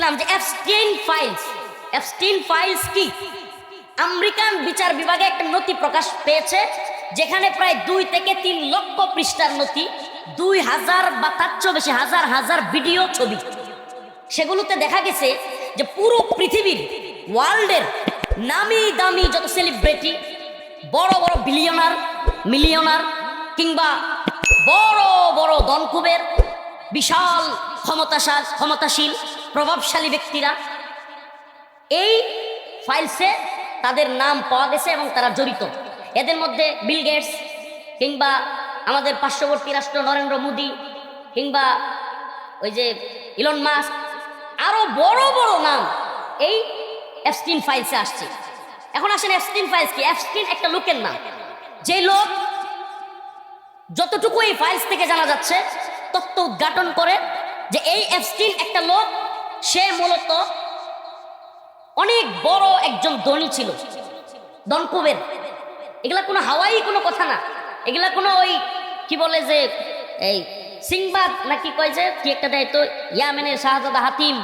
বলছিলাম যে Epstein files Epstein files কি? আমেরিকান বিচার বিভাগে একটা নথি প্রকাশ পেয়েছে, যেখানে প্রায় দুই থেকে তিন লক্ষ পৃষ্ঠার নথি, দুই হাজার বা তার চেয়েও বেশি হাজার হাজার ভিডিও ছবি। সেগুলোতে দেখা গেছে যে পুরো পৃথিবীর ওয়ার্ল্ডের নামি দামি যত সেলিব্রিটি বড় বড় বিলিয়নার মিলিয়নার কিংবা বড় বড় দনকুবের বিশাল ক্ষমতাশাল, ক্ষমতাশীল প্রভাবশালী ব্যক্তিরা এই ফাইলসে তাদের নাম পাওয়া গেছে এবং তারা জড়িত। এদের মধ্যে বিল গেটস কিংবা আমাদের পার্শ্ববর্তী রাষ্ট্র নরেন্দ্র মোদী কিংবা ওই যে ইলন মাস্ক আরও বড় বড় নাম এই অ্যাপস্টিন ফাইলসে আসছে। এখন আসেন অ্যাপস্টিন ফাইলস কি অ্যাপস্টিন একটা লোকের নাম। যে লোক যতটুকু এই ফাইলস থেকে জানা যাচ্ছে তথ্য উদ্ঘাটন করে যে এই অ্যাপস্টিন একটা লোক সে মূলত অনেক বড় একজন ধনী ছিল। দনকুবের এগুলা কোনো হাওয়াই কোনো কথা না। এগুলা কোনো ওই কি বলে যে, এই সিংবাদ নাকি কয় যে, কি একটা দেয় তো, ইয়ামেনের শাহজাদা হাতিম,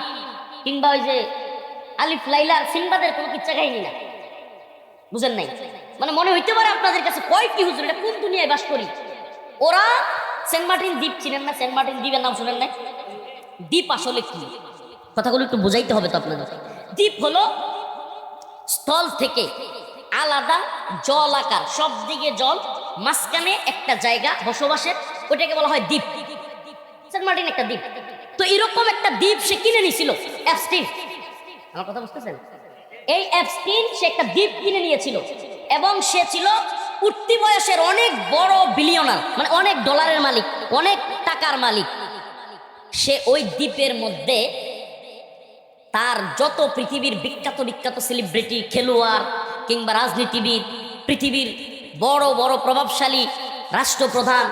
কিংবা ওই যে আলিফ লাইলার সিংবাদের কোনো কিচ্ছা কাহিনী না। বুঝেন নাই? মানে মনে হইতে পারে আপনাদের কাছে কয় কি হুজুর, এটা কোন দুনিয়ায় বাস করি? ওরা সেন্ট মার্টিন দ্বীপ চিনেন না? সেন্ট মার্টিন দ্বীপের নাম শুনেন নাই? দ্বীপ আসলে কি? কথাগুলো একটু বোঝাইতে হবে তো আপনাদের। দ্বীপ হলো স্থল থেকে আলাদা জল আকার, সব দিকে জল, মাঝখানে একটা জায়গা বসবাসের, ওইটাকে বলা হয় দ্বীপ। সেন্ট মার্টিন একটা দ্বীপ। তো এরকম একটা দ্বীপ সে কিনে নিয়েছিল, অ্যাপস্টিন। আমার কথা বুঝতেছেন? এই অ্যাপস্টিন সে একটা দ্বীপ কিনে নিয়েছিল এবং সে ছিল উঠতি বয়সের অনেক বড় বিলিয়নার মানে অনেক ডলারের মালিক, অনেক টাকার মালিক। সে ওই দ্বীপের মধ্যে তার যত পৃথিবীর বিখ্যাত বিখ্যাত সেলিব্রিটি খেলোয়াড় কিংবা রাজনীতিবিদ, পৃথিবীর বড় বড় প্রভাবশালী রাষ্ট্রপ্রধান,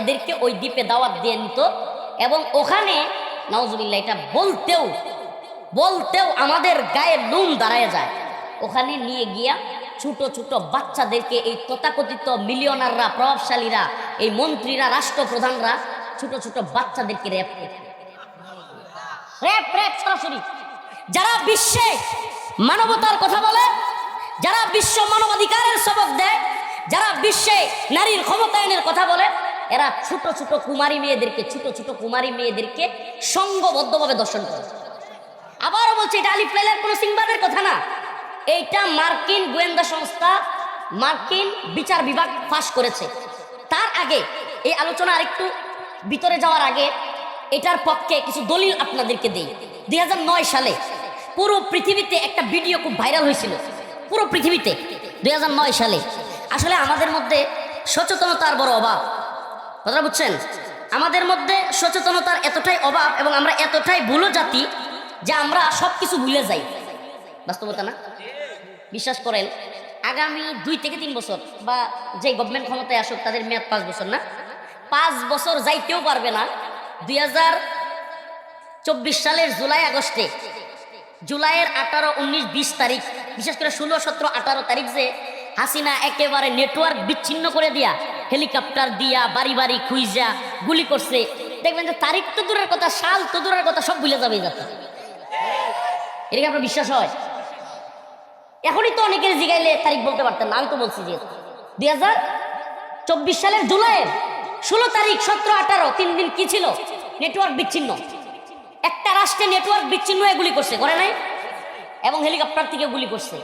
এদেরকে ওই দ্বীপে দাওয়াত দিয়ে নিত এবং ওখানে নওয়াজুবিল্লাহ এটা বলতেও বলতেও আমাদের গায়ে লুম দাঁড়ায় যায়। ওখানে নিয়ে গিয়া ছোট ছোট বাচ্চাদেরকে, এই তথাকথিত মিলিয়নাররা প্রভাবশালীরা, এই মন্ত্রীরা, রাষ্ট্রপ্রধানরা, ছোট ছোট বাচ্চাদেরকে র্যাপ করত র্যাপ র্যাপ সরাসরি। যারা বিশ্বে মানবতার কথা বলে, যারা বিশ্ব মানবাধিকারের সবক দেয়, যারা বিশ্বে নারীর ক্ষমতায়নের কথা বলে, এরা ছোট ছোট কুমারী মেয়েদেরকে, ছোট ছোট কুমারী মেয়েদেরকে সঙ্গবদ্ধভাবে দর্শন করে। আবারও বলছে, এটা আলিফ লাইলার কোনো সিংবাদের কথা না। এইটা মার্কিন গোয়েন্দা সংস্থা, মার্কিন বিচার বিভাগ ফাঁস করেছে। তার আগে এই আলোচনা আরেকটু ভিতরে যাওয়ার আগে, এটার পক্ষে কিছু দলিল আপনাদেরকে দেই। দুই সালে পুরো পৃথিবীতে একটা ভিডিও খুব ভাইরাল হয়েছিল। পুরো পৃথিবীতে দু হাজার নয় সালে। আসলে আমাদের মধ্যে সচেতনতার বড় অভাব। কথাটা বুঝছেন? আমাদের মধ্যে সচেতনতার এতটাই অভাব এবং আমরা এতটাই ভুলো জাতি যে আমরা সব কিছু ভুলে যাই। বাস্তবতা না? বিশ্বাস করেন, আগামী দুই থেকে তিন বছর বা যে গভর্নমেন্ট ক্ষমতায় আসুক, তাদের মেয়াদ পাঁচ বছর না? পাঁচ বছর যাইতেও পারবে না। দুই হাজার চব্বিশ সালের জুলাই আগস্টে জুলাইয়ের আঠারো, উনিশ, বিশ তারিখ। বিশেষ করে ষোলো, সতেরো, আঠারো তারিখ যে হাসিনা একেবারে নেটওয়ার্ক বিচ্ছিন্ন করে দিয়া হেলিকপ্টার দিয়া, বাড়ি বাড়ি খুইজা, গুলি করছে। দেখবেন যে তারিখ তো দূরের কথা, সাল তো দূরের কথা, সব ভুলে যাবে যাতে এটাকে আপনার বিশ্বাস হয়? এখনই তো অনেকের জিগাইলে তারিখ বলতে পারতেন আমি তো বলছি যে দুই হাজার চব্বিশ সালের জুলাইয়ের ষোলো তারিখ, সতেরো, আঠারো, তিন দিন কি ছিল? নেটওয়ার্ক বিচ্ছিন্ন। একটা রাষ্ট্রে নেটওয়ার্ক বিচ্ছিন্ন হয়ে গুলি করছে, করে নাই? এবং হেলিকপ্টার থেকে গুলি করছে।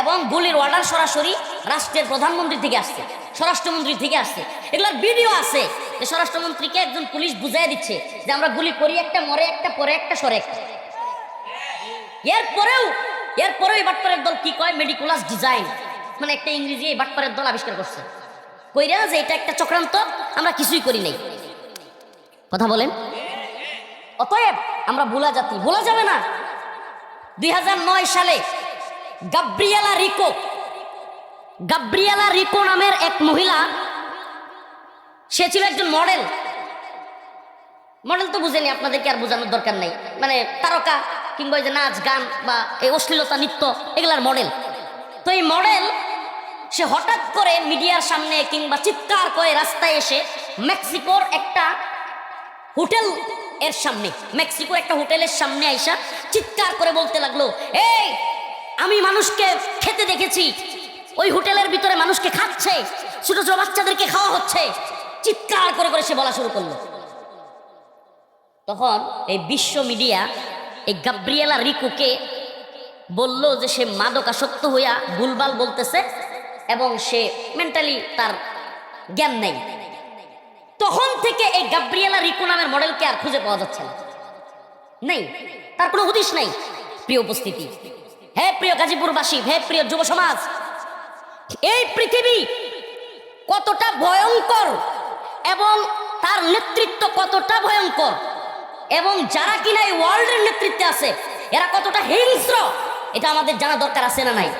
এবং গুলির অর্ডার সরাসরি রাষ্ট্রের প্রধানমন্ত্রী থেকে আসছে স্বরাষ্ট্রমন্ত্রী থেকে আসছে। এগুলোর ভিডিও আছে যে স্বরাষ্ট্রমন্ত্রীকে একজন পুলিশ বুঝাই দিচ্ছে যে আমরা গুলি করি একটা, মরে একটা, পরে একটা, সরে একটা। এরপরেও এরপরেও এই বাটপারের দল কি কয়? মেডিকুলাস ডিজাইন মানে একটা ইংরেজি এই বাটপারের দল আবিষ্কার করছে। কইরা যে এটা একটা চক্রান্ত, আমরা কিছুই করি নাই। কথা বলেন? অতএব আমরা ভোলা জাতি, ভোলা যাবে না। দুই হাজার নয় সালে গাব্রিয়ালা রিকো গাব্রিয়ালা রিকো নামের এক মহিলা, সে ছিল একজন মডেল। মডেল তো বুঝেনি, আপনাদেরকে আর বোঝানোর দরকার নেই। মানে তারকা কিংবা যে নাচ, গান বা এই অশ্লীলতা, নৃত্য, এগুলার মডেল। তো এই মডেল, সে হঠাৎ করে মিডিয়ার সামনে কিংবা চিৎকার করে রাস্তায় এসে মেক্সিকোর একটা হোটেল এর সামনে মেক্সিকোর একটা হোটেলের সামনে আইসা চিৎকার করে বলতে লাগল, এই, আমি মানুষকে খেতে দেখেছি। ওই হোটেলের ভিতরে মানুষকে খাচ্ছে, ছোট ছোট বাচ্চাদেরকে খাওয়া হচ্ছে। চিৎকার করে করে সে বলা শুরু করল। তখন এই বিশ্ব মিডিয়া, এই গাব্রিয়েলা রিকুকে বলল যে সে মাদকাসক্ত হইয়া ভুলবাল বলতেছে এবং সে মেন্টালি তার জ্ঞান নেই। তখন থেকে এই গাব্রিয়েলা রিকু নামের মডেলকে আর খুঁজে পাওয়া যাচ্ছে না। নেই। তার কোনো হদিশ নেই। প্রিয় উপস্থিতি। হে প্রিয় গাজীপুরবাসী, হে প্রিয় যুব সমাজ, এই পৃথিবী কতটা ভয়ঙ্কর এবং তার নেতৃত্ব কতটা ভয়ঙ্কর এবং যারা কিনা এই ওয়ার্ল্ডের নেতৃত্বে আছে, এরা কতটা হিংস্র, এটা আমাদের জানা দরকার আছে না নাই?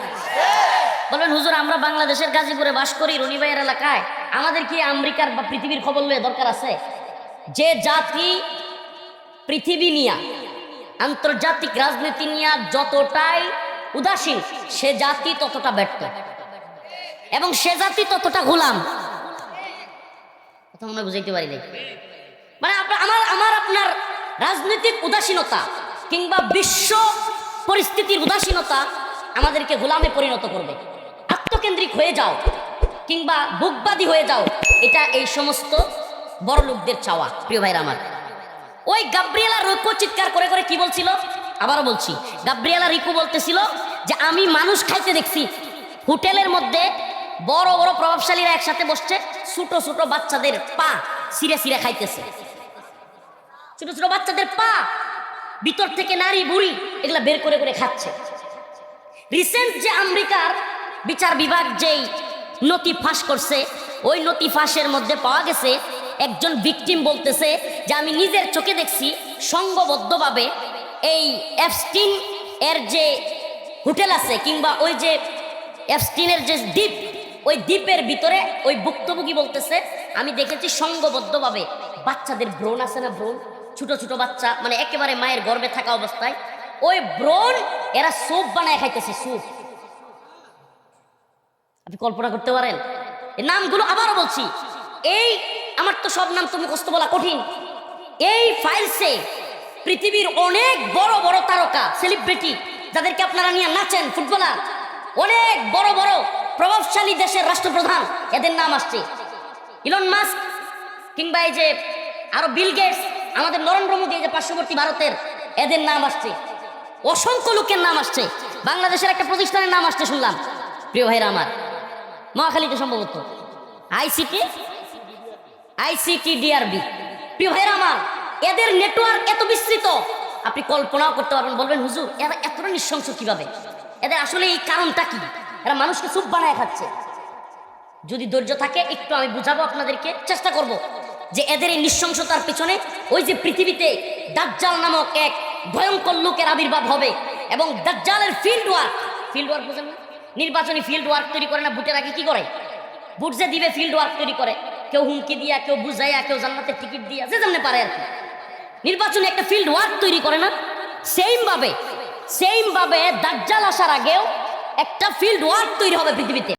বলবেন হুজুর, আমরা বাংলাদেশের গাজীপুরে বাস করি রনিবাইয়ের এলাকায়। আমাদের কি আমেরিকার বা পৃথিবীর খবর লয়ে দরকার আছে? যে জাতি পৃথিবী নিয়া, আন্তর্জাতিক রাজনীতি নিয়া যতটাই উদাসীন, সে জাতি ততটা ব্যর্থ। এবং সে জাতি ততটা গোলাম। কথা মনে বুঝাইতে পারি নাই। মানে আমার আমার আপনার রাজনৈতিক উদাসীনতা কিংবা বিশ্ব পরিস্থিতির উদাসীনতা আমাদেরকে গোলামে পরিণত করবে। আত্মকেন্দ্রিক হয়ে যাও। কিংবা বুকবাদী হয়ে যাও, এটা এই সমস্ত বড় লোকদের চাওয়া, প্রিয় ভাইরা আমার। ওই গাব্রিয়েলা রিকু চিৎকার করে করে কি বলছিল? আবারও বলছি, গাব্রিয়েলা রিকু বলতেছিল যে, আমি মানুষ খাইতে দেখছি, হোটেলের মধ্যে বড় বড় প্রভাবশালীরা একসাথে বসছে, ছোট ছোট বাচ্চাদের পা সিরে সিরে খাইতেছে। ছোট ছোট বাচ্চাদের পা, ভিতর থেকে নারী, বুড়ি, এগুলা বের করে করে খাচ্ছে। রিসেন্ট যে আমেরিকার বিচার বিভাগ যেই নথি ফাঁস করছে। ওই নথি ফাঁসের মধ্যে পাওয়া গেছে, একজন ভিকটিম বলতেছে যে আমি নিজের চোখে দেখছি সংঘবদ্ধভাবে এই এফস্টিন এর যে হোটেল আছে কিংবা ওই যে এফস্টিনের যে দ্বীপ, ওই দ্বীপের ভিতরে ওই ভুক্তভোগী বলতেছে, আমি দেখেছি সংঘবদ্ধভাবে বাচ্চাদের ব্রণ আছে না ব্রণ? ছোট ছোট বাচ্চা মানে একেবারে মায়ের গর্ভে থাকা অবস্থায়। ওই ব্রণ এরা স্যুপ বানায় খাইতেছে স্যুপ আপনি কল্পনা করতে পারেন। এই নামগুলো আবারও বলছি। এই আমার তো সব নাম তো মুখস্থ বলা কঠিন। এই ফাইলসে পৃথিবীর অনেক বড় বড় তারকা সেলিব্রিটি যাদেরকে আপনারা নিয়ে নাচেন, ফুটবলার, অনেক বড় বড় প্রভাবশালী দেশের রাষ্ট্রপ্রধান, এদের নাম আসছে। ইলন মাস্ক কিংবা এই যে আরও বিল গেটস, আমাদের নরেন্দ্র মোদী যে পার্শ্ববর্তী ভারতের, এদের নাম আসছে। অসংখ্য লোকের নাম আসছে। বাংলাদেশের একটা প্রতিষ্ঠানের নাম আসছে শুনলাম। প্রিয় ভাইরা আমার মহাখালীতে সম্ভবত। আইসিটি আইসিটি ডিআরবি প্রিয় ভাইরা আমার, এদের নেটওয়ার্ক এত বিস্তৃত। আপনি কল্পনাও করতে পারবেন, বলবেন, হুজুর, এরা এতটা নৃশংস কীভাবে? এদের আসলে এই কারণটা কি? এরা মানুষকে সুপ বানায় খাচ্ছে। যদি ধৈর্য থাকে, একটু আমি বুঝাবো আপনাদেরকে, চেষ্টা করব যে এদের এই নৃশংসতার পেছনে ওই যে পৃথিবীতে দাজ্জাল নামক এক ভয়ঙ্কর লোকের আবির্ভাব হবে এবং দাজ্জালের ফিল্ড ওয়ার্ক ফিল্ড ওয়ার্ক বুঝেন না? নির্বাচনী ফিল্ড ওয়ার্ক তৈরি করে না বুটের আগে কি করে? বুট যে দিবে ফিল্ড ওয়ার্ক তৈরি করে। কেউ হুমকি দিয়া, কেউ বুঝাইয়া, কেউ জান্নাতের টিকিট দিয়া, যে যেমনি পারে আর কি। নির্বাচনী একটা ফিল্ড ওয়ার্ক তৈরি করে না সেম ভাবে সেম ভাবে দাজ্জাল আসার আগেও একটা ফিল্ড ওয়ার্ক তৈরি হবে পৃথিবীতে।